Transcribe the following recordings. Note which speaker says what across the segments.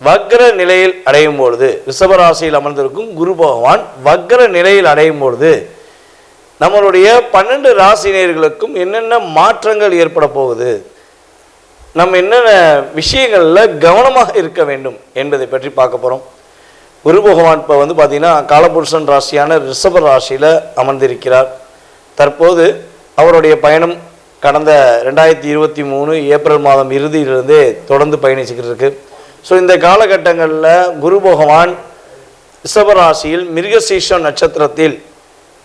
Speaker 1: வக்ர நிலையில் அடையும் பொழுது ரிஷபராசியில் அமர்ந்திருக்கும் குரு பகவான் வக்ர நிலையில் அடையும் பொழுது நம்மளுடைய பன்னெண்டு ராசினியர்களுக்கும் என்னென்ன மாற்றங்கள் ஏற்பட போகுது நம்ம என்னென்ன விஷயங்களில் கவனமாக இருக்க வேண்டும் என்பதை பற்றி பார்க்க போகிறோம் குரு பகவான் இப்போ வந்து பார்த்திங்கன்னா காலபுருஷன் ராசியான ரிஷப ராசியில் அமர்ந்திருக்கிறார். தற்போது அவருடைய பயணம் கடந்த ரெண்டாயிரத்தி இருபத்தி மூணு ஏப்ரல் மாதம் இறுதியிலிருந்தே தொடர்ந்து பயணிச்சுக்கிட்டு இருக்குது ஸோ இந்த காலகட்டங்களில் குரு பகவான் ரிஷபராசியில் மிருகசீஷம் நட்சத்திரத்தில்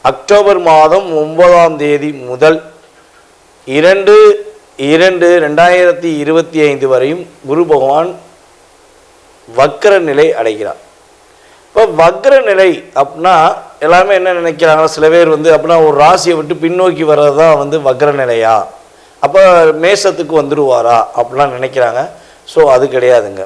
Speaker 1: அக்டோபர் மாதம் ஒன்பதாம் தேதி முதல் இரண்டு இரண்டு ரெண்டாயிரத்தி இருபத்தி ஐந்து வரையும் குரு பகவான் வக்கர நிலை அடைகிறார். இப்போ வக்ர நிலை அப்படின்னா எல்லாமே என்ன நினைக்கிறாங்க? சில பேர் வந்து அப்படின்னா ஒரு ராசியை விட்டு பின்னோக்கி வர்றது தான் வந்து வக்ர நிலையா? அப்போ மேசத்துக்கு வந்துடுவாரா அப்படிலாம் நினைக்கிறாங்க. ஸோ அது கிடையாதுங்க.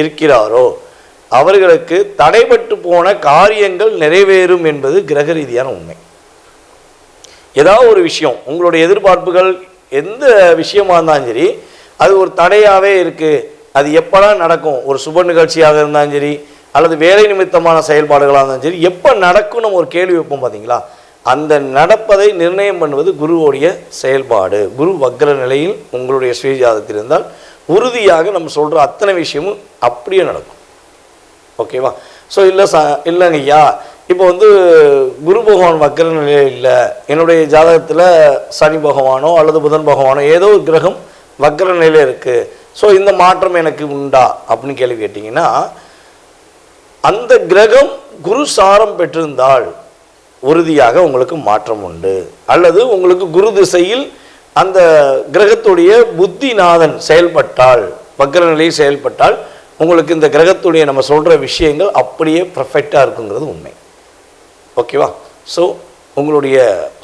Speaker 1: இருக்கிறாரோ? அவர்களுக்கு தடைபட்டு போன காரியங்கள் நிறைவேறும் என்பது கிரக ரீதியான உண்மை. ஏதாவது ஒரு விஷயம் உங்களுடைய எதிர்பார்ப்புகள் எந்த விஷயமா இருந்தாலும் சரி அது ஒரு தடையாகவே இருக்குது அது எப்போலாம் நடக்கும்? ஒரு சுப நிகழ்ச்சியாக இருந்தாலும் சரி அல்லது வேலை நிமித்தமான செயல்பாடுகளாக இருந்தாலும் சரி எப்போ நடக்கும் நம்ம ஒரு கேள்வி வைப்போம் பார்த்தீங்களா அந்த நடப்பதை நிர்ணயம் பண்ணுவது குருவோடைய செயல்பாடு. குரு வக்ர நிலையில் உங்களுடைய ஸ்ரீஜாதத்தில் இருந்தால் உறுதியாக நம்ம சொல்கிற அத்தனை விஷயமும் அப்படியே நடக்கும். ஓகேவா? ஸோ இல்லை ச இல்லைங்க ஐயா இப்போ வந்து குரு பகவான் வக்ர நிலையில் இல்லை. என்னுடைய ஜாதகத்தில் சனி பகவானோ அல்லது புதன் பகவானோ ஏதோ ஒரு கிரகம் வக்ர நிலையில் இருக்குது ஸோ இந்த மாற்றம் எனக்கு உண்டா? அப்படின்னு கேள்வி கேட்டிங்கன்னா அந்த கிரகம் குரு சாரம் பெற்றிருந்தால் உறுதியாக உங்களுக்கு மாற்றம் உண்டு. அல்லது உங்களுக்கு குரு திசையில் அந்த கிரகத்துடைய புத்திநாதன் செயல்பட்டால் வக்ர நிலையில் செயல்பட்டால் உங்களுக்கு இந்த கிரகத்துடைய நம்ம சொல்கிற விஷயங்கள் அப்படியே பர்ஃபெக்டாக இருக்குங்கிறது உண்மை. ஓகேவா ஸோ உங்களுடைய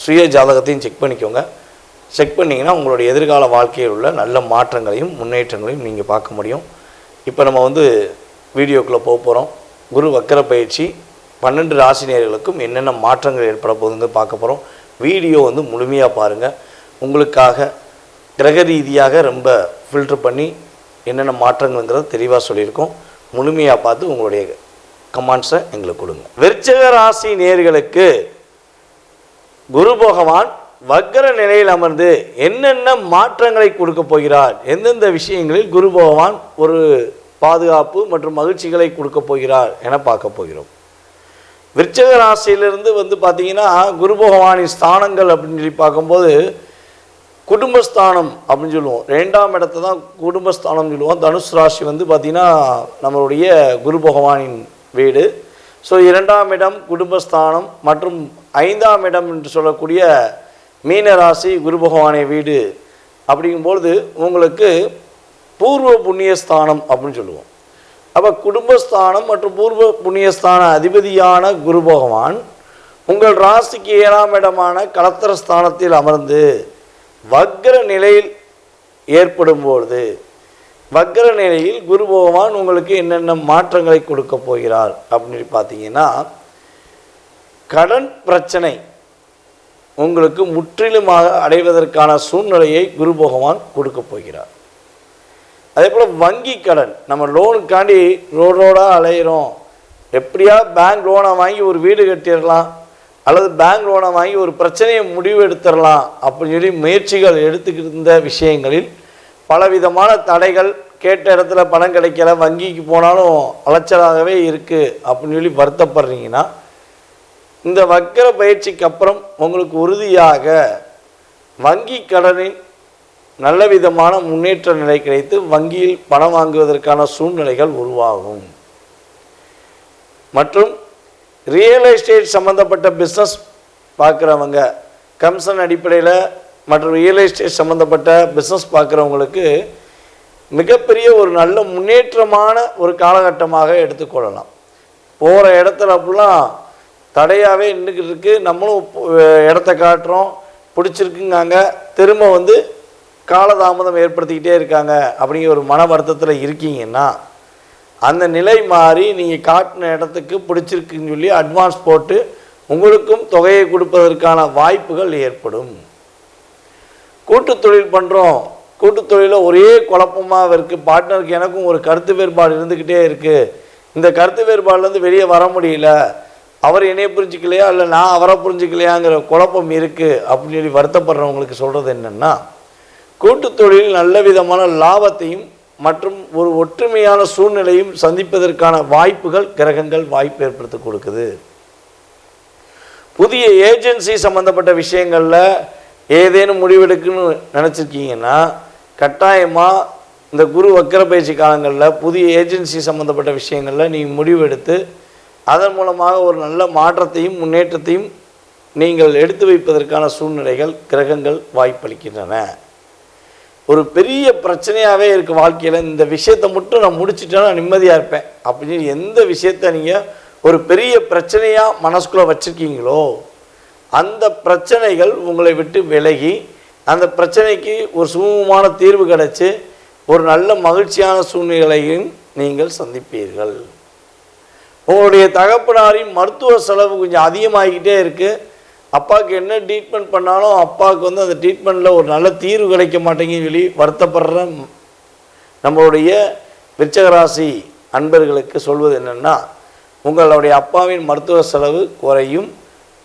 Speaker 1: சுய ஜாதகத்தையும் செக் பண்ணிக்கோங்க. செக் பண்ணிங்கன்னா உங்களுடைய எதிர்கால வாழ்க்கையில் உள்ள நல்ல மாற்றங்களையும் முன்னேற்றங்களையும் நீங்கள் பார்க்க முடியும். இப்போ நம்ம வந்து வீடியோக்குள்ளே போக போகிறோம் குரு வக்கர பயிற்சி பன்னெண்டு ராசினியர்களுக்கும் என்னென்ன மாற்றங்கள் ஏற்பட போகுதுன்னு பார்க்க போகிறோம் வீடியோ வந்து முழுமையாக பாருங்கள் உங்களுக்காக கிரக ரீதியாக ரொம்ப ஃபில்டர் பண்ணி என்னென்ன மாற்றங்கள்ங்கிறத தெளிவாக சொல்லியிருக்கோம். முழுமையாக பார்த்து உங்களுடைய கமாண்ட்ஸை எங்களுக்கு கொடுங்க. விருச்சக ராசி நேர்களுக்கு குரு பகவான் வக்கர நிலையில் அமர்ந்து என்னென்ன மாற்றங்களை கொடுக்க போகிறார்? எந்தெந்த விஷயங்களில் குரு பகவான் ஒரு பாதுகாப்பு மற்றும் மகிழ்ச்சிகளை கொடுக்க போகிறார் என பார்க்க போகிறோம். விருச்சக ராசியிலிருந்து வந்து பார்த்தீங்கன்னா குரு பகவானின் ஸ்தானங்கள் அப்படின்னு சொல்லி பார்க்கும்போது குடும்பஸ்தானம் அப்படின்னு சொல்லுவோம். ரெண்டாம் இடத்தை தான் குடும்பஸ்தானம் சொல்லுவோம். தனுஷ் ராசி வந்து பார்த்திங்கன்னா நம்மளுடைய குரு பகவானின் வீடு. ஸோ இரண்டாம் இடம் குடும்பஸ்தானம் மற்றும் ஐந்தாம் இடம் என்று சொல்லக்கூடிய மீன ராசி குரு பகவானை வீடு. அப்படிங்கும்பொழுது உங்களுக்கு பூர்வ புண்ணியஸ்தானம் அப்படின்னு சொல்லுவோம். அப்போ குடும்பஸ்தானம் மற்றும் பூர்வ புண்ணியஸ்தான அதிபதியான குரு பகவான் உங்கள் ராசிக்கு ஏழாம் இடமான கலத்தர ஸ்தானத்தில் அமர்ந்து வக்ர நிலையில் ஏற்படும் பொழுது வக்ர நிலையில் குரு பகவான் உங்களுக்கு என்னென்ன மாற்றங்களை கொடுக்க போகிறார் அப்படின்னு பார்த்தீங்கன்னா கடன் பிரச்சனை உங்களுக்கு முற்றிலுமாக அடைவதற்கான சூழ்நிலையை குரு பகவான் கொடுக்க போகிறார். அதே போல் வங்கி கடன். நம்ம லோனுக்காண்டி ரோடு ரோடாக அலையிறோம். எப்படியா பேங்க் லோனை வாங்கி ஒரு வீடு கட்டிடலாம். அல்லது பேங்க் லோனை வாங்கி ஒரு பிரச்சனையை முடிவு எடுத்துடலாம் அப்படின்னு சொல்லி முயற்சிகள் எடுத்துக்கிட்டு இருந்த விஷயங்களில் பலவிதமான தடைகள் கேட்ட இடத்துல பணம் கிடைக்கல வங்கிக்கு போனாலும் அலைச்சலாகவே இருக்குது அப்படின்னு சொல்லி வருத்தப்படுறீங்கன்னா இந்த வக்கர பயிற்சிக்கு அப்புறம் உங்களுக்கு உறுதியாக வங்கி கடனின் நல்ல விதமான முன்னேற்ற நிலை கிடைத்து வங்கியில் பணம் வாங்குவதற்கான சூழ்நிலைகள் உருவாகும். மற்றும் ரியல் எஸ்டேட் சம்மந்தப்பட்ட பிஸ்னஸ் பார்க்குறவங்க கமிஷன் அடிப்படையில் மற்றும் ரியல் எஸ்டேட் சம்மந்தப்பட்ட பிஸ்னஸ் பார்க்குறவங்களுக்கு மிகப்பெரிய ஒரு நல்ல முன்னேற்றமான ஒரு காலகட்டமாக எடுத்துக்கொள்ளலாம் போகிற இடத்துல அப்படிலாம் தடையாகவே நின்றுக்கிட்டு இருக்குது நம்மளும் இடத்த காட்டுறோம். பிடிச்சிருக்குங்காங்க. திரும்ப வந்து காலதாமதம் ஏற்படுத்திக்கிட்டே இருக்காங்க அப்படிங்கிற ஒரு மன வருத்தத்தில் இருக்கீங்கன்னா அந்த நிலை மாறி நீங்கள் காட்டின இடத்துக்கு பிடிச்சிருக்குன்னு சொல்லி அட்வான்ஸ் போட்டு உங்களுக்கும் தொகையை கொடுப்பதற்கான வாய்ப்புகள் ஏற்படும். கூட்டு தொழில் பண்ணுறோம் கூட்டு தொழிலில் ஒரே குழப்பமாக இருக்குது பார்ட்னருக்கு எனக்கும் ஒரு கருத்து வேறுபாடு இருந்துக்கிட்டே இருக்குது இந்த கருத்து வேறுபாடுலேருந்து வெளியே வர முடியல. அவர் என்னைய புரிஞ்சிக்கலையா? இல்லை நான் அவரை புரிஞ்சிக்கலையாங்கிற குழப்பம் இருக்குது அப்படின்னு சொல்லி வருத்தப்படுறவங்களுக்கு சொல்கிறது என்னென்னா கூட்டு தொழிலில் நல்ல விதமான லாபத்தையும் மற்றும் ஒரு ஒற்றுமையான சூழ்நிலையும் சந்திப்பதற்கான வாய்ப்புகள் கிரகங்கள் வாய்ப்பு ஏற்படுத்தி கொடுக்குது. புதிய ஏஜென்சி சம்மந்தப்பட்ட விஷயங்களில் ஏதேனும் முடிவெடுக்குன்னு நினச்சிருக்கீங்கன்னா கட்டாயமாக இந்த குரு வக்கர பயிற்சி காலங்களில் புதிய ஏஜென்சி சம்மந்தப்பட்ட விஷயங்களில் நீங்கள் முடிவெடுத்து அதன் மூலமாக ஒரு நல்ல மாற்றத்தையும் முன்னேற்றத்தையும் நீங்கள் எடுத்து வைப்பதற்கான சூழ்நிலைகள் கிரகங்கள் வாய்ப்பளிக்கின்றன. ஒரு பெரிய பிரச்சனையாகவே இருக்குது வாழ்க்கையில். இந்த விஷயத்தை மட்டும் நான் முடிச்சிட்டேன்னா நிம்மதியாக இருப்பேன். அப்படின்னு எந்த விஷயத்த நீங்கள் ஒரு பெரிய பிரச்சனையாக மனசுக்குள்ளே வச்சுருக்கீங்களோ அந்த பிரச்சனைகள் உங்களை விட்டு விலகி அந்த பிரச்சனைக்கு ஒரு சுமூகமான தீர்வு கிடச்சி ஒரு நல்ல மகிழ்ச்சியான சூழ்நிலையும் நீங்கள் சந்திப்பீர்கள். உங்களுடைய தகப்பனாரின் மருத்துவ செலவு கொஞ்சம் அதிகமாகிக்கிட்டே இருக்குது அப்பாவுக்கு என்ன ட்ரீட்மெண்ட் பண்ணாலும் அப்பாவுக்கு வந்து அந்த ட்ரீட்மெண்ட்டில் ஒரு நல்ல தீர்வு கிடைக்க மாட்டேங்குன்னு சொல்லி வருத்தப்படுற நம்மளுடைய விருச்சகராசி அன்பர்களுக்கு சொல்வது என்னென்னா உங்களுடைய அப்பாவின் மருத்துவ செலவு குறையும்.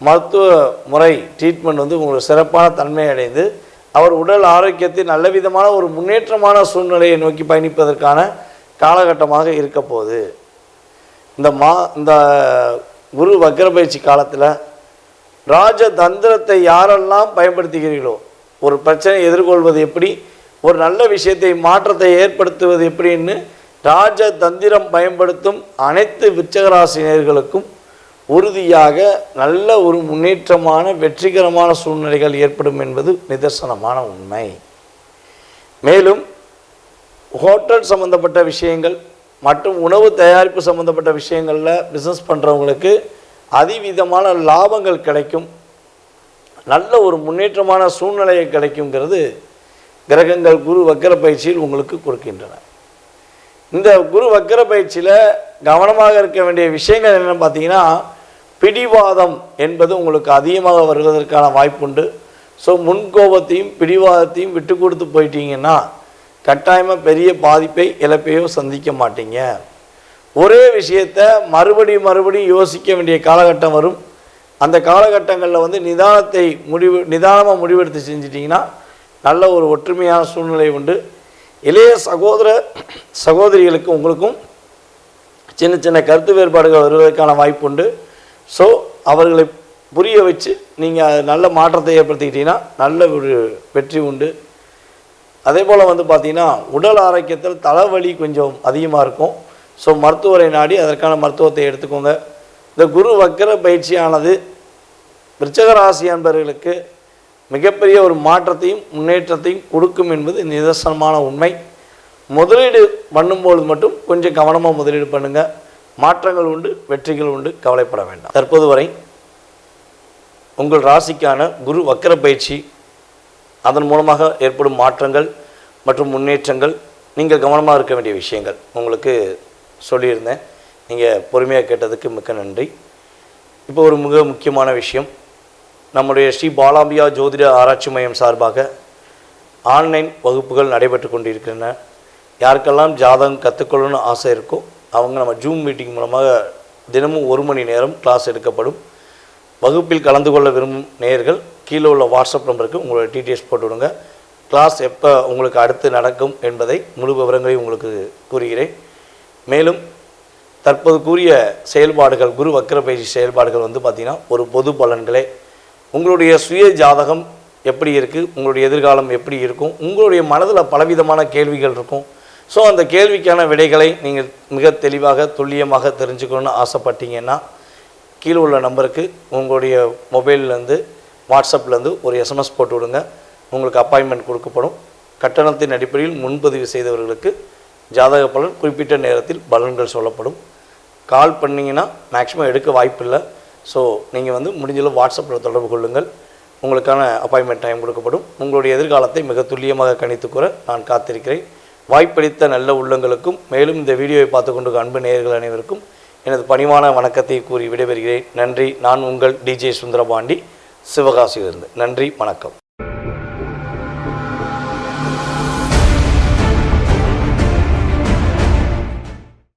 Speaker 1: மருத்துவ முறை ட்ரீட்மெண்ட் வந்து உங்களுக்கு சிறப்பான தன்மை அடைந்து அவர் உடல் ஆரோக்கியத்தை நல்ல விதமான ஒரு முன்னேற்றமான சூழ்நிலையை நோக்கி பயணிப்பதற்கான காலகட்டமாக இருக்க போகுது. இந்த மா இந்த குரு வக்ரபயிற்சி காலத்தில் ராஜ ராஜதந்திரத்தை யாரெல்லாம் பயன்படுத்துகிறீர்களோ ஒரு பிரச்சனையை எதிர்கொள்வது எப்படி ஒரு நல்ல விஷயத்தை மாற்றத்தை ஏற்படுத்துவது எப்படின்னு ராஜதந்திரம் பயன்படுத்தும் அனைத்து விச்சகராசினியர்களுக்கும் உறுதியாக நல்ல ஒரு முன்னேற்றமான வெற்றிகரமான சூழ்நிலைகள் ஏற்படும் என்பது நிதர்சனமான உண்மை. மேலும் ஹோட்டல் சம்மந்தப்பட்ட விஷயங்கள் மற்றும் உணவு தயாரிப்பு சம்மந்தப்பட்ட விஷயங்களில் பிஸ்னஸ் பண்ணுறவங்களுக்கு அதிவிதமான லாபங்கள் கிடைக்கும். நல்ல ஒரு முன்னேற்றமான சூழ்நிலையை கிடைக்குங்கிறது கிரகங்கள் குரு வக்கர பயிற்சியில் உங்களுக்கு கொடுக்கின்றன. இந்த குரு வக்கர பயிற்சியில் கவனமாக இருக்க வேண்டிய விஷயங்கள் என்னென்னு பார்த்தீங்கன்னா பிடிவாதம் என்பது உங்களுக்கு அதிகமாக வருவதற்கான வாய்ப்புண்டு. ஸோ முன்கோபத்தையும் பிடிவாதத்தையும் விட்டு கொடுத்து போயிட்டீங்கன்னா கட்டாயமாக பெரிய பாதிப்பை இழப்பையோ சந்திக்க மாட்டீங்க. ஒரே விஷயத்தை மறுபடியும் மறுபடியும் யோசிக்க வேண்டிய காலகட்டம் வரும். அந்த காலகட்டங்களில் வந்து நிதானத்தை முடிவு நிதானமாக முடிவெடுத்து செஞ்சிட்டிங்கன்னா நல்ல ஒரு ஒற்றுமையான சூழ்நிலை உண்டு. இளைய சகோதர சகோதரிகளுக்கு உங்களுக்கும் சின்ன சின்ன கருத்து வேறுபாடுகள் வருவதற்கான வாய்ப்பு உண்டு. ஸோ அவர்களை புரிய வச்சு நீங்கள் நல்ல மாற்றத்தை ஏற்படுத்திக்கிட்டீங்கன்னா நல்ல ஒரு வெற்றி உண்டு. அதே போல் வந்து பார்த்திங்கன்னா உடல் ஆரோக்கியத்தில் தலைவலி கொஞ்சம் அதிகமாக இருக்கும். ஸோ மருத்துவரை நாடி அதற்கான மருத்துவத்தை எடுத்துக்கோங்க. இந்த குரு வக்கர பயிற்சியானது விருச்சகராசி அன்பர்களுக்கு மிகப்பெரிய ஒரு மாற்றத்தையும் முன்னேற்றத்தையும் கொடுக்கும் என்பது நிதர்சனமான உண்மை. முதலீடு பண்ணும்பொழுது மட்டும் கொஞ்சம் கவனமாக முதலீடு பண்ணுங்கள் மாற்றங்கள் உண்டு வெற்றிகள் உண்டு கவலைப்பட வேண்டாம். தற்போது வரை உங்கள் ராசிக்கான குரு வக்கர பயிற்சி அதன் மூலமாக ஏற்படும் மாற்றங்கள் மற்றும் முன்னேற்றங்கள் நீங்கள் கவனமாக இருக்க வேண்டிய விஷயங்கள். உங்களுக்கு சொல்லியிருந்தேன். நீங்கள் பொறுமையாக கேட்டதுக்கு மிக்க நன்றி. இப்போ ஒரு மிக முக்கியமான விஷயம். நம்முடைய ஸ்ரீ பாலாம்பியா ஜோதிட ஆராய்ச்சி மையம் சார்பாக ஆன்லைன் வகுப்புகள் நடைபெற்று கொண்டிருக்கின்றன. யாருக்கெல்லாம் ஜாதகம் கற்றுக்கொள்ளணும்னு ஆசை இருக்கோ அவங்க நம்ம ஜூம் மீட்டிங் மூலமாக தினமும் ஒரு மணி நேரம் கிளாஸ் எடுக்கப்படும். வகுப்பில் கலந்து கொள்ள விரும்பும் நேயர்கள் கீழே உள்ள வாட்ஸ்அப் நம்பருக்கு உங்களோட டீட்டெயில்ஸ் போட்டு விடுங்க. கிளாஸ் எப்போ உங்களுக்கு அடுத்து நடக்கும் என்பதை முழு விவரங்களையும் உங்களுக்கு கூறுகிறேன். மேலும் தற்போது கூறிய செயல்பாடுகள் குரு வக்கர பயிற்சி செயல்பாடுகள் வந்து பார்த்திங்கன்னா ஒரு பொது பலன்களே. உங்களுடைய சுய ஜாதகம் எப்படி இருக்குது உங்களுடைய எதிர்காலம் எப்படி இருக்கும்? உங்களுடைய மனதில் பலவிதமான கேள்விகள் இருக்கும். ஸோ அந்த கேள்விக்கான விடைகளை நீங்கள் மிக தெளிவாக துல்லியமாக தெரிஞ்சுக்கணும்னு ஆசைப்பட்டீங்கன்னா கீழே உள்ள நம்பருக்கு உங்களுடைய மொபைல்லேருந்து வாட்ஸ்அப்லேருந்து ஒரு எஸ்எம்எஸ் போட்டு விடுங்க. உங்களுக்கு அப்பாயின்மெண்ட் கொடுக்கப்படும். கட்டணத்தின் அடிப்படையில் முன்பதிவு செய்தவர்களுக்கு ஜாதக பலன் குறிப்பிட்ட நேரத்தில் பலன்கள் சொல்லப்படும். கால் பண்ணிங்கன்னா மேக்ஸிமம் எடுக்க வாய்ப்பில்லை. ஸோ நீங்கள் வந்து முடிஞ்சளவு வாட்ஸ்அப்பில் தொடர்பு கொள்ளுங்கள். உங்களுக்கான அப்பாயின்மெண்ட் டைம் கொடுக்கப்படும். உங்களுடைய எதிர்காலத்தை மிக துல்லியமாக கணித்து கூற நான் காத்திருக்கிறேன். வாய்ப்பளித்த நல்ல உள்ளங்களுக்கும் மேலும் இந்த வீடியோவை பார்த்து கொண்டு அன்பு நேயர்கள் அனைவருக்கும் எனது பணிவான வணக்கத்தை கூறி விடைபெறுகிறேன். நன்றி. நான் உங்கள் டிஜே சுந்தரபாண்டி. சிவகாசியிலிருந்து. நன்றி. வணக்கம்.